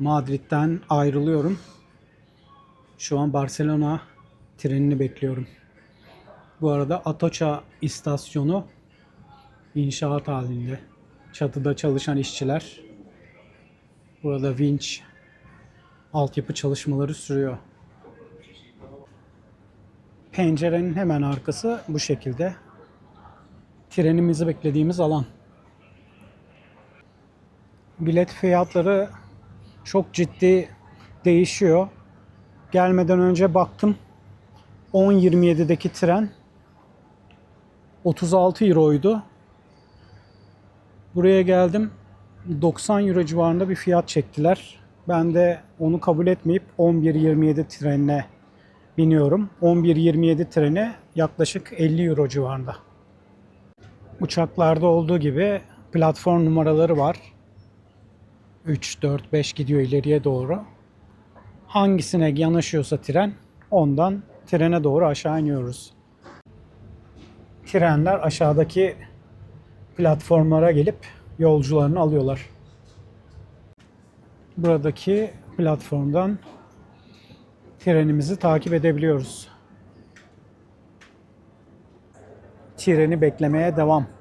Madrid'den ayrılıyorum. Şu an Barcelona trenini bekliyorum. Bu arada Atocha istasyonu inşaat halinde. Çatıda çalışan işçiler. Burada vinç altyapı çalışmaları sürüyor. Pencerenin hemen arkası bu şekilde. Trenimizi beklediğimiz alan. Bilet fiyatları çok ciddi değişiyor. Gelmeden önce baktım. 10.27'deki tren 36 euroydu. Buraya geldim. 90 euro civarında bir fiyat çektiler. Ben de onu kabul etmeyip 11.27 trenine biniyorum. 11.27 treni yaklaşık 50 euro civarında. Uçaklarda olduğu gibi platform numaraları var. 3, 4, 5 gidiyor ileriye doğru. Hangisine yanaşıyorsa tren ondan trene doğru aşağı iniyoruz. Trenler aşağıdaki platformlara gelip yolcularını alıyorlar. Buradaki platformdan trenimizi takip edebiliyoruz. Treni beklemeye devam.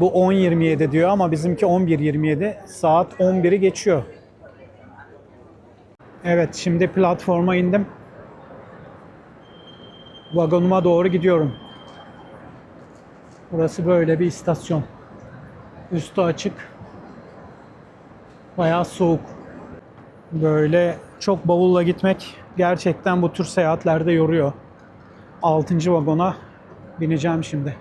Bu 10.27 diyor ama bizimki 11.27. Saat 11'i geçiyor. Evet şimdi platforma indim. Vagonuma doğru gidiyorum. Burası böyle bir istasyon. Üstü açık. Bayağı soğuk. Böyle çok bavulla gitmek gerçekten bu tür seyahatlerde yoruyor. 6. vagona bineceğim şimdi.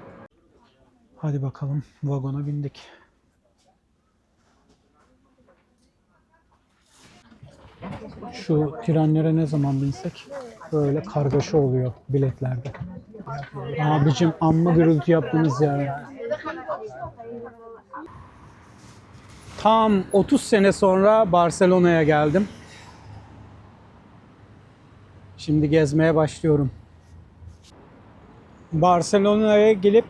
Hadi bakalım vagona bindik. Şu trenlere ne zaman binsek böyle kargaşa oluyor biletlerde. Abicim amma gürültü yaptınız ya. Tam 30 sene sonra Barcelona'ya geldim. Şimdi gezmeye başlıyorum. Barcelona'ya gelip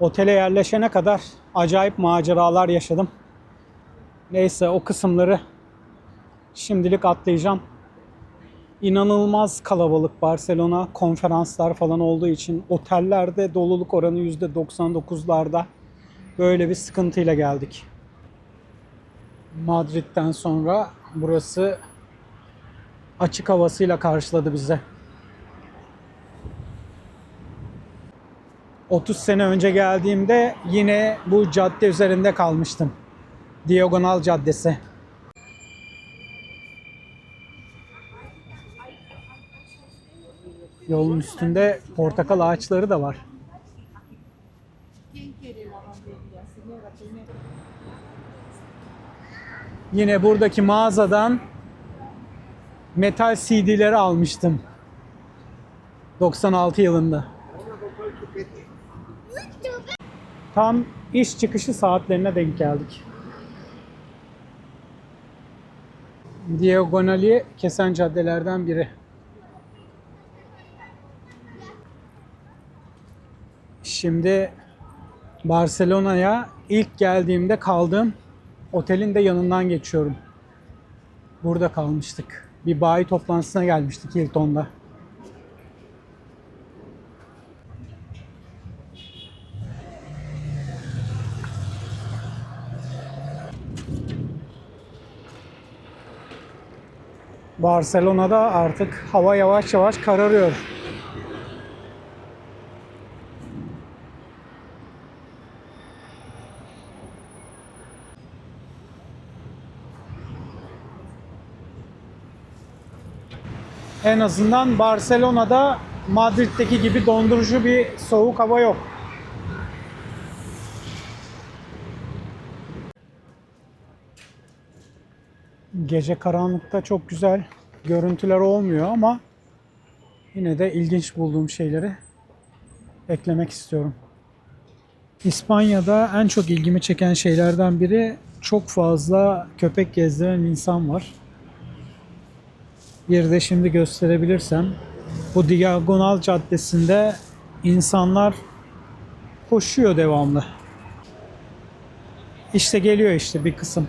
otele yerleşene kadar acayip maceralar yaşadım. Neyse o kısımları şimdilik atlayacağım. İnanılmaz kalabalık Barcelona konferanslar falan olduğu için otellerde doluluk oranı %99'larda böyle bir sıkıntıyla geldik. Madrid'den sonra burası açık havasıyla karşıladı bize. 30 sene önce geldiğimde yine bu cadde üzerinde kalmıştım. Diagonal Caddesi. Yolun üstünde portakal ağaçları da var. Yine buradaki mağazadan metal CD'leri almıştım. 96 yılında. Tam iş çıkışı saatlerine denk geldik. Diagonali kesen caddelerden biri. Şimdi Barcelona'ya ilk geldiğimde kaldığım otelin de yanından geçiyorum. Burada kalmıştık. Bir bayi toplantısına gelmiştik Hilton'da. Barcelona'da artık hava yavaş yavaş kararıyor. En azından Barcelona'da Madrid'deki gibi dondurucu bir soğuk hava yok. Gece karanlıkta çok güzel görüntüler olmuyor ama yine de ilginç bulduğum şeyleri eklemek istiyorum. İspanya'da en çok ilgimi çeken şeylerden biri çok fazla köpek gezdiren insan var. Bir de şimdi gösterebilirsem bu Diagonal Caddesi'nde insanlar koşuyor devamlı. İşte geliyor işte bir kısım.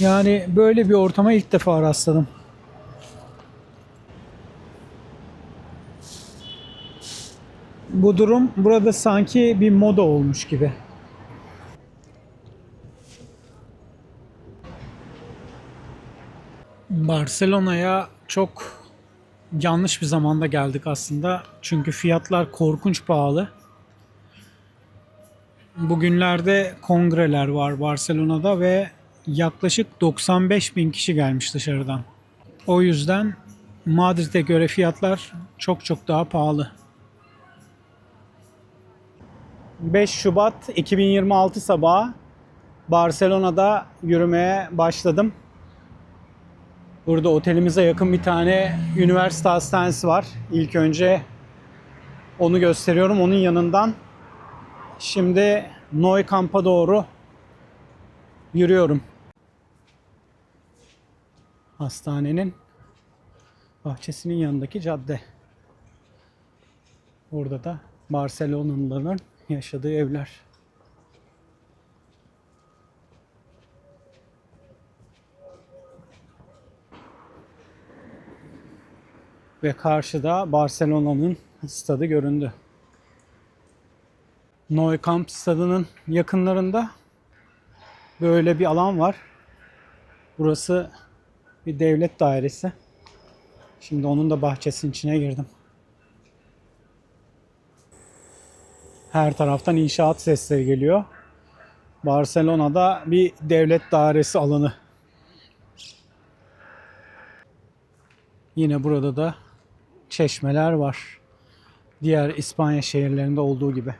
Yani böyle bir ortama ilk defa rastladım. Bu durum burada sanki bir moda olmuş gibi. Barcelona'ya çok yanlış bir zamanda geldik aslında. Çünkü fiyatlar korkunç pahalı. Bugünlerde kongreler var Barcelona'da ve yaklaşık 95 bin kişi gelmiş dışarıdan. O yüzden Madrid'e göre fiyatlar çok çok daha pahalı. 5 Şubat 2026 sabahı Barcelona'da yürümeye başladım. Burada otelimize yakın bir tane üniversite hastanesi var. İlk önce onu gösteriyorum. Onun yanından şimdi Neukamp'a doğru yürüyorum. Hastanenin bahçesinin yanındaki cadde. Burada da Barcelona'lıların yaşadığı evler. Ve karşıda Barcelona'nın stadı göründü. Nou Camp stadının yakınlarında böyle bir alan var. Burası bir devlet dairesi. Şimdi onun da bahçesinin içine girdim. Her taraftan inşaat sesleri geliyor. Barcelona'da bir devlet dairesi alanı. Yine burada da çeşmeler var. Diğer İspanya şehirlerinde olduğu gibi.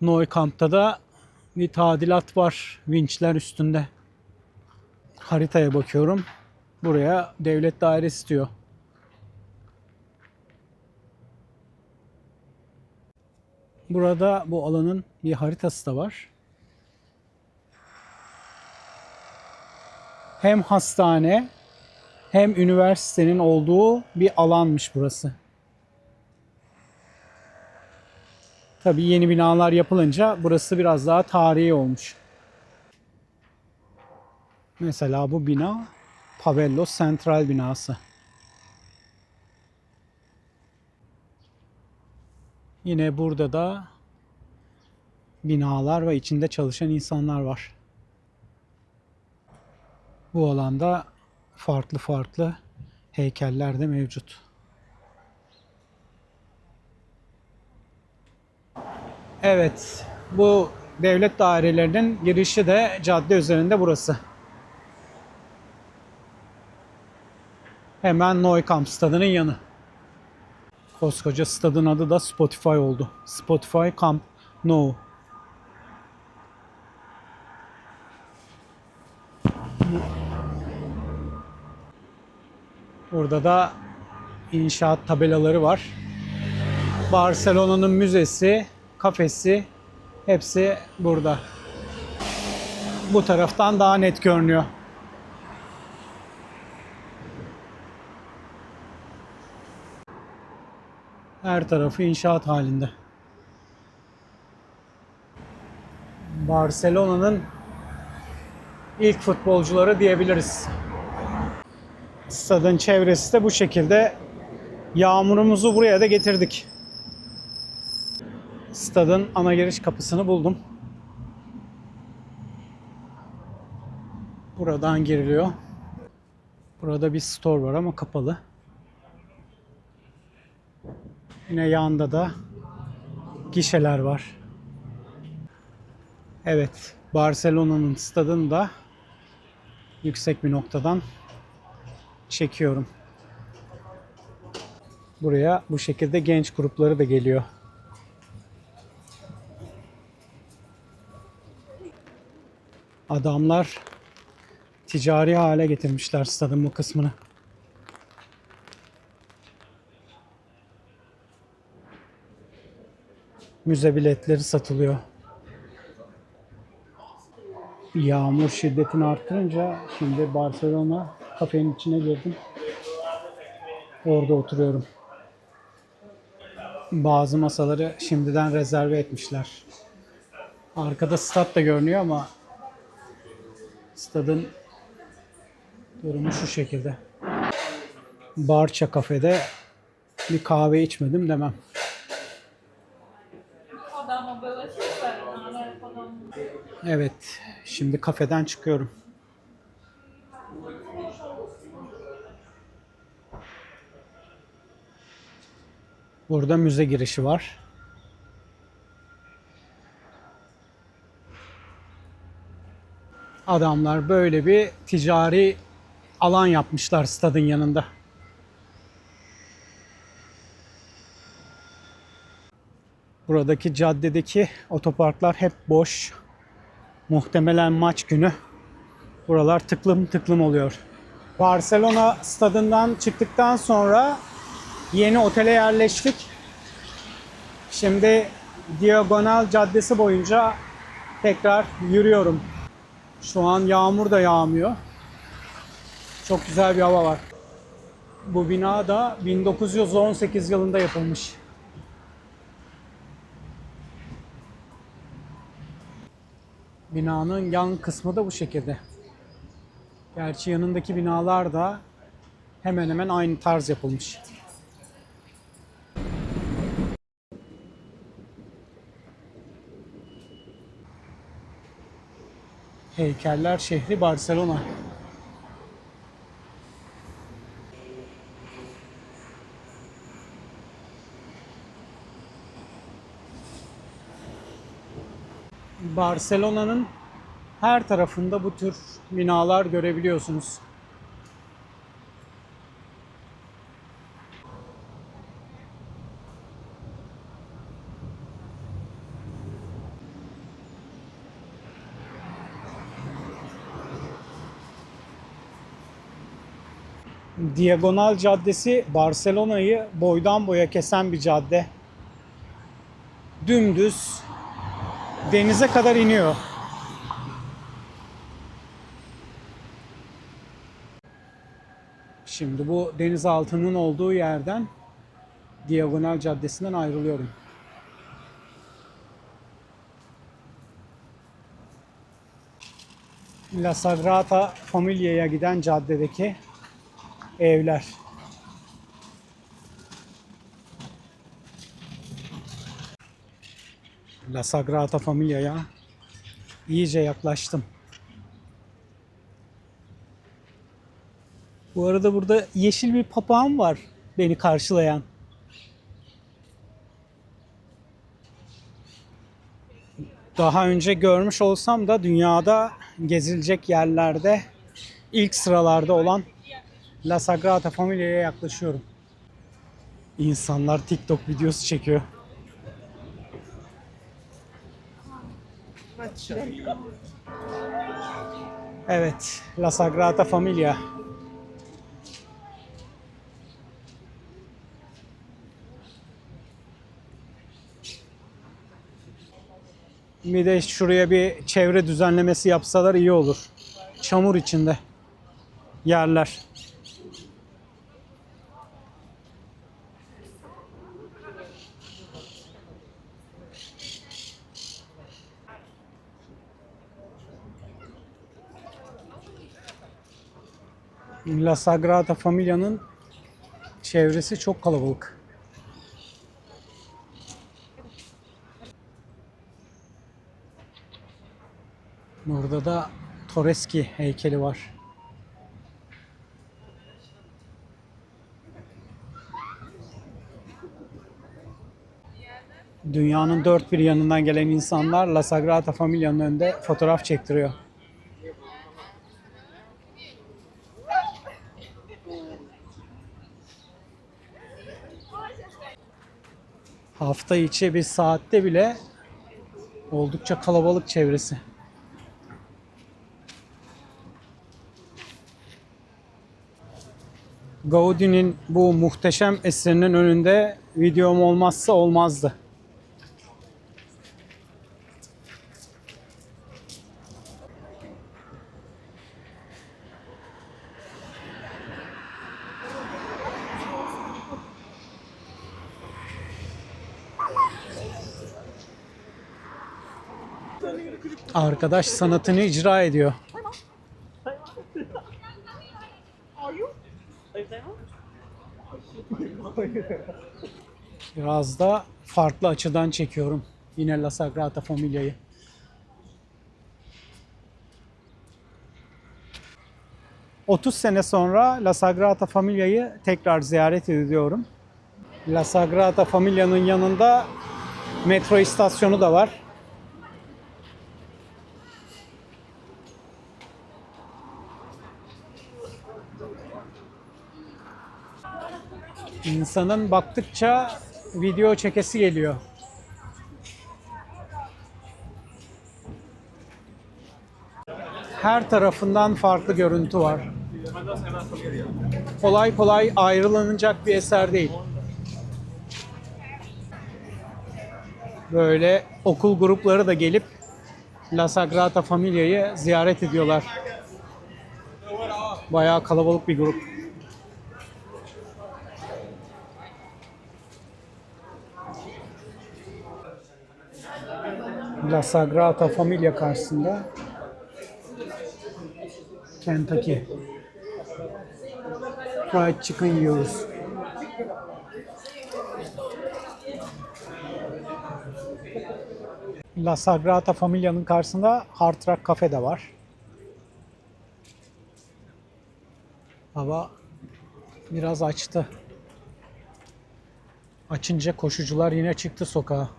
Neukamp'ta da bir tadilat var vinçler üstünde. Haritaya bakıyorum. Buraya devlet dairesi diyor. Burada bu alanın bir haritası da var. Hem hastane hem üniversitenin olduğu bir alanmış burası. Tabii yeni binalar yapılınca burası biraz daha tarihi olmuş. Mesela bu bina Pavello Sentral binası. Yine burada da binalar ve içinde çalışan insanlar var. Bu alanda farklı farklı heykeller de mevcut. Evet, bu devlet dairelerinin girişi de cadde üzerinde burası. Hemen Neukamp stadının yanı. Koskoca stadın adı da Spotify oldu. Spotify Camp Nou. Burada da inşaat tabelaları var. Barcelona'nın müzesi, kafesi hepsi burada. Bu taraftan daha net görünüyor. Her tarafı inşaat halinde. Barcelona'nın ilk futbolcuları diyebiliriz. Stadın çevresi de bu şekilde. Yağmurumuzu buraya da getirdik. Stadın ana giriş kapısını buldum. Buradan giriliyor. Burada bir store var ama kapalı. Yine yanında da gişeler var. Evet, Barcelona'nın stadını da yüksek bir noktadan çekiyorum. Buraya bu şekilde genç grupları da geliyor. Adamlar ticari hale getirmişler stadın bu kısmını. Müze biletleri satılıyor. Yağmur şiddetini arttırınca şimdi Barcelona kafenin içine girdim. Orada oturuyorum. Bazı masaları şimdiden rezerve etmişler. Arkada stat da görünüyor ama Stadın durumu şu şekilde. Barça kafede bir kahve içmedim demem. Adama böyle super, naler falan. Evet, şimdi kafeden çıkıyorum. Burada müze girişi var. Adamlar böyle bir ticari alan yapmışlar stadın yanında. Buradaki caddedeki otoparklar hep boş. Muhtemelen maç günü buralar tıklım tıklım oluyor. Barcelona stadından çıktıktan sonra yeni otele yerleştik. Şimdi Diagonal Caddesi boyunca tekrar yürüyorum. Şu an yağmur da yağmıyor. Çok güzel bir hava var. Bu bina da 1918 yılında yapılmış. Binanın yan kısmı da bu şekilde. Gerçi yanındaki binalar da hemen hemen aynı tarz yapılmış. Heykeller şehri Barcelona. Barcelona'nın her tarafında bu tür binalar görebiliyorsunuz. Diagonal Caddesi Barcelona'yı boydan boya kesen bir cadde. Dümdüz denize kadar iniyor. Şimdi bu denizaltının olduğu yerden Diagonal Caddesi'nden ayrılıyorum. La Sagrada Familia'ya giden caddedeki evler. La Sagrada Familia'ya iyice yaklaştım. Bu arada burada yeşil bir papağan var beni karşılayan. Daha önce görmüş olsam da dünyada gezilecek yerlerde ilk sıralarda olan La Sagrada Familia'ya yaklaşıyorum. İnsanlar TikTok videosu çekiyor. Evet, La Sagrada Familia. Bir de şuraya bir çevre düzenlemesi yapsalar iyi olur. Çamur içinde yerler. La Sagrada Familia'nın çevresi çok kalabalık. Burada da Toreski heykeli var. Dünyanın dört bir yanından gelen insanlar La Sagrada Familia'nın önünde fotoğraf çektiriyor. Hafta içi bir saatte bile oldukça kalabalık çevresi. Gaudi'nin bu muhteşem eserinin önünde videom olmazsa olmazdı. Arkadaş sanatını icra ediyor. Biraz da farklı açıdan çekiyorum. Yine La Sagrada Familia'yı. ...30 sene sonra La Sagrada Familia'yı tekrar ziyaret ediyorum. La Sagrada Familia'nın yanında metro istasyonu da var. İnsanın baktıkça video çekesi geliyor. Her tarafından farklı görüntü var. Kolay kolay ayrılanacak bir eser değil. Böyle okul grupları da gelip La Sagrada Familia'yı ziyaret ediyorlar. Bayağı kalabalık bir grup. La Sagrada Familia karşısında Kentucky Fried Chicken yiyoruz. La Sagrada Familia'nın karşısında Hard Rock Cafe de var. Hava biraz açtı. Açınca koşucular yine çıktı sokağa.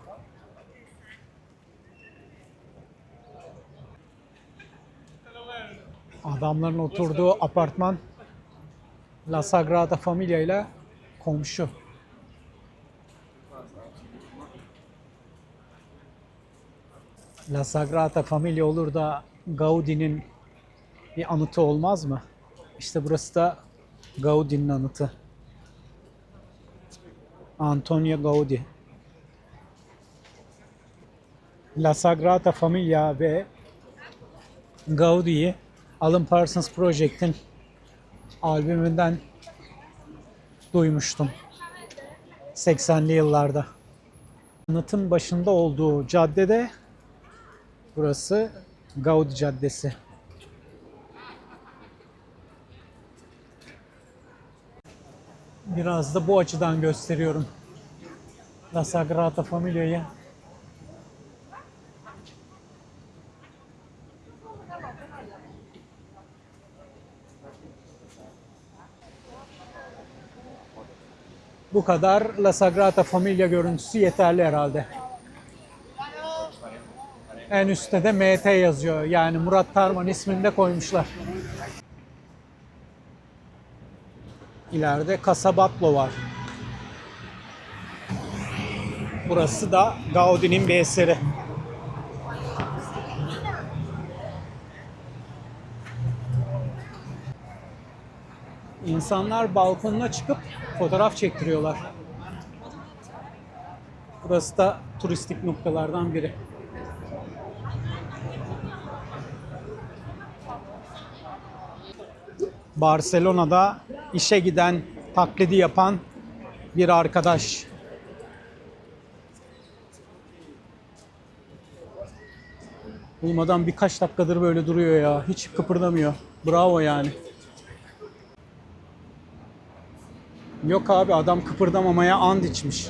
Adamların oturduğu apartman La Sagrada Familia ile komşu. La Sagrada Familia olur da Gaudi'nin bir anıtı olmaz mı? İşte burası da Gaudi'nin anıtı. Antonio Gaudi. La Sagrada Familia ve Gaudi'yi Alan Parsons Project'in albümünden duymuştum. 80'li yıllarda. Anıtın başında olduğu caddede burası Gaudi Caddesi. Biraz da bu açıdan gösteriyorum. La Sagrada Familia'yı. Bu kadar La Sagrada Familia görüntüsü yeterli herhalde. En üstte de MT yazıyor. Yani Murat Tarman ismini de koymuşlar. İleride Casabatlo var. Burası da Gaudi'nin bir eseri. İnsanlar balkonuna çıkıp fotoğraf çektiriyorlar. Burası da turistik noktalardan biri. Barcelona'da işe giden, taklidi yapan bir arkadaş. Oğlum adam birkaç dakikadır böyle duruyor ya. Hiç kıpırdamıyor. Bravo yani. Yok abi adam kıpırdamamaya and içmiş.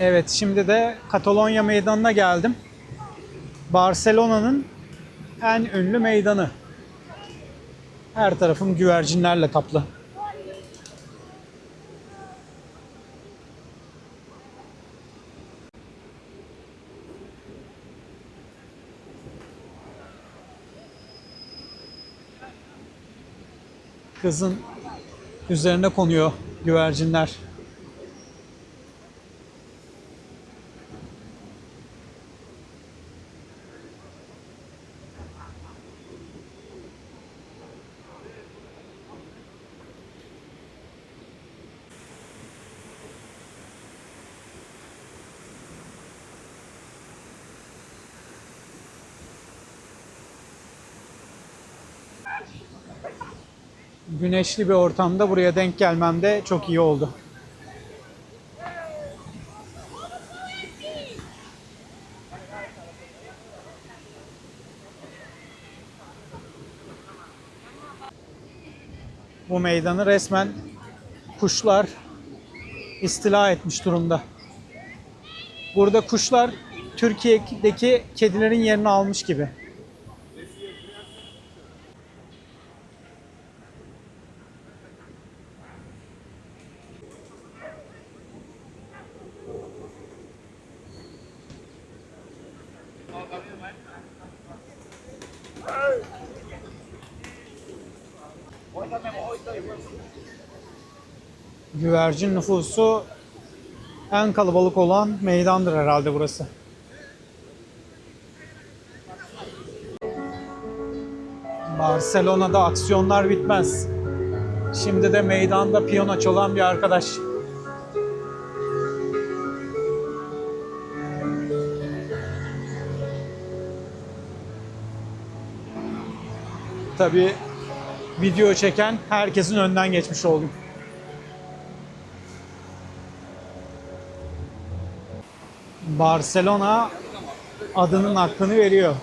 Evet şimdi de Katalonya meydanına geldim. Barcelona'nın en ünlü meydanı. Her tarafım güvercinlerle kaplı. Kızın üzerine konuyor güvercinler. güneşli bir ortamda buraya denk gelmem de çok iyi oldu. Bu meydanı resmen kuşlar istila etmiş durumda. Burada kuşlar Türkiye'deki kedilerin yerini almış gibi. Güvercin nüfusu en kalabalık olan meydandır herhalde burası. Barcelona'da aksiyonlar bitmez. Şimdi de meydanda piyano çalan bir arkadaş. Tabii video çeken herkesin önden geçmiş oldum. Barcelona adının hakkını veriyor.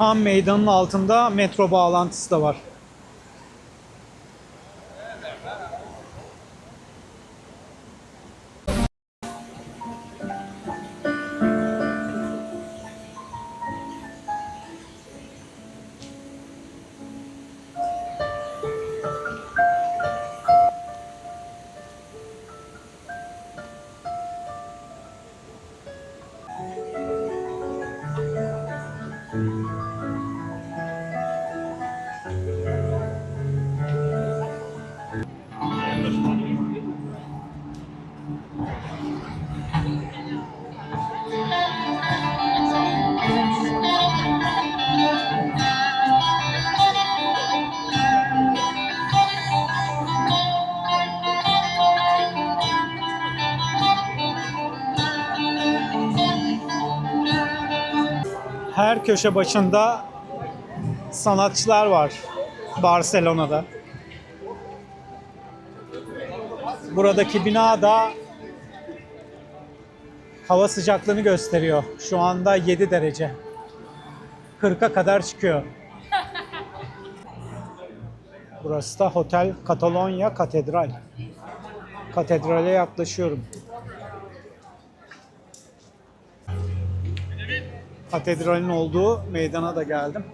Tam meydanın altında metro bağlantısı da var. Köşe başında sanatçılar var Barcelona'da. Buradaki bina da hava sıcaklığını gösteriyor. Şu anda 7 derece. 40'a kadar çıkıyor. Burası da Hotel Catalonia Katedral. Katedrale yaklaşıyorum. Katedralin olduğu meydana da geldim.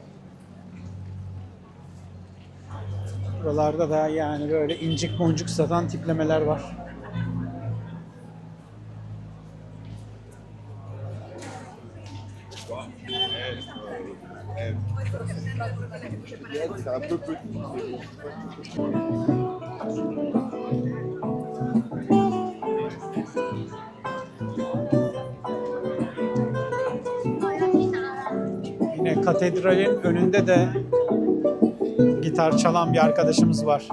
Buralarda da yani böyle incik boncuk satan tiplemeler var. C'est. Katedralin önünde de gitar çalan bir arkadaşımız var.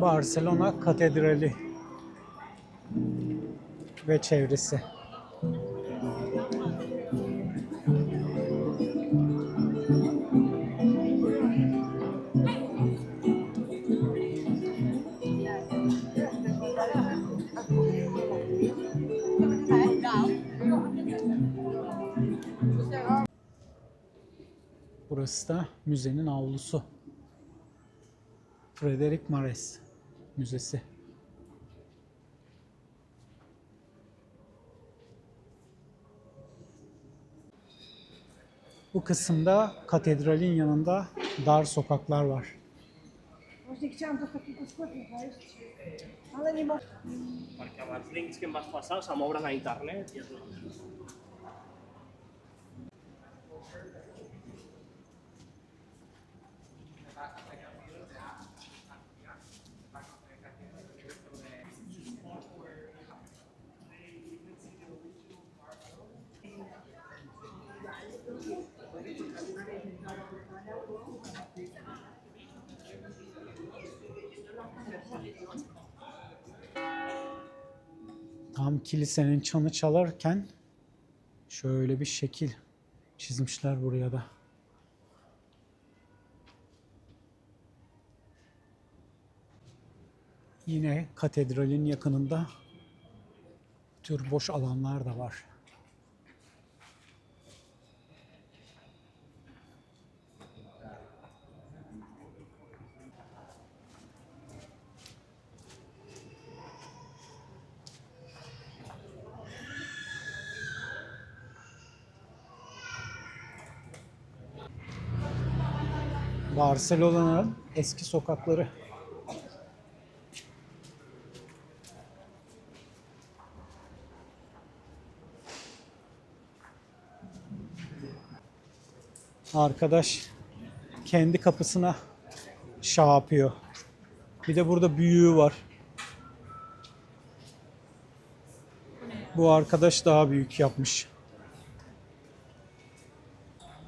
Barcelona Katedrali ve çevresi. Müzenin avlusu. Frederic Mares Müzesi. Bu kısımda katedralin yanında dar sokaklar var. Perquè amb els links que em vas passar se m'obren a internet i és kilisenin çanı çalarken şöyle bir şekil çizmişler buraya da. Yine katedralin yakınında tür boş alanlar da var. Barcelona'nın eski sokakları. Arkadaş kendi kapısına şey yapıyor. Bir de burada büyüğü var. Bu arkadaş daha büyük yapmış.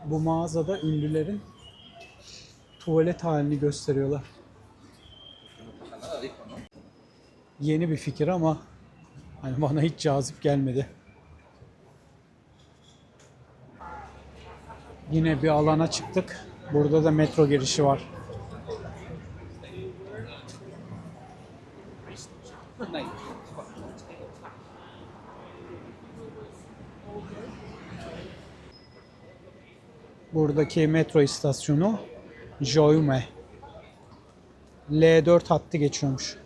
Bu mağazada ünlülerin tuvalet halini gösteriyorlar. Yeni bir fikir ama hani bana hiç cazip gelmedi. Yine bir alana çıktık. Burada da metro girişi var. Buradaki metro istasyonu Joyme. L4 hattı geçiyormuş.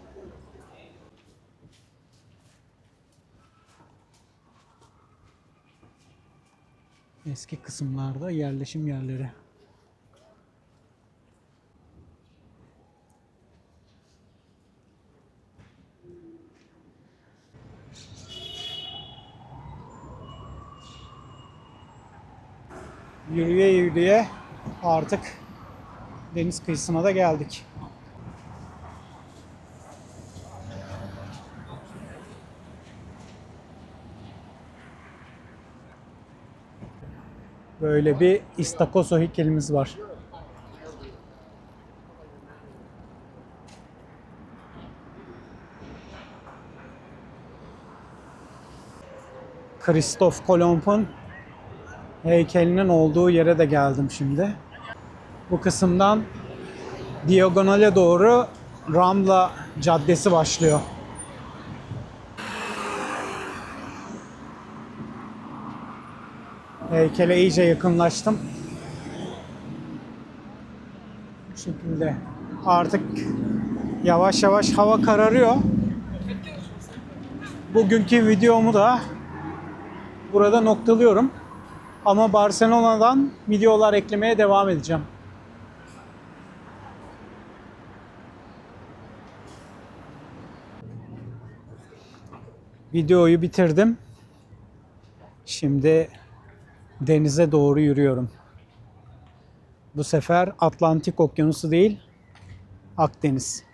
Eski kısımlarda yerleşim yerleri. Yürüye yürüye artık deniz kıyısına da geldik. Böyle bir istakozo heykelimiz var. Kristof Kolomb'un heykelinin olduğu yere de geldim şimdi. Bu kısımdan diagonale doğru Ramla Caddesi başlıyor. Heykele iyice yakınlaştım. Bu şekilde. Artık yavaş yavaş hava kararıyor. Bugünkü videomu da burada noktalıyorum. Ama Barcelona'dan videolar eklemeye devam edeceğim. Videoyu bitirdim. Şimdi denize doğru yürüyorum. Bu sefer Atlantik Okyanusu değil, Akdeniz.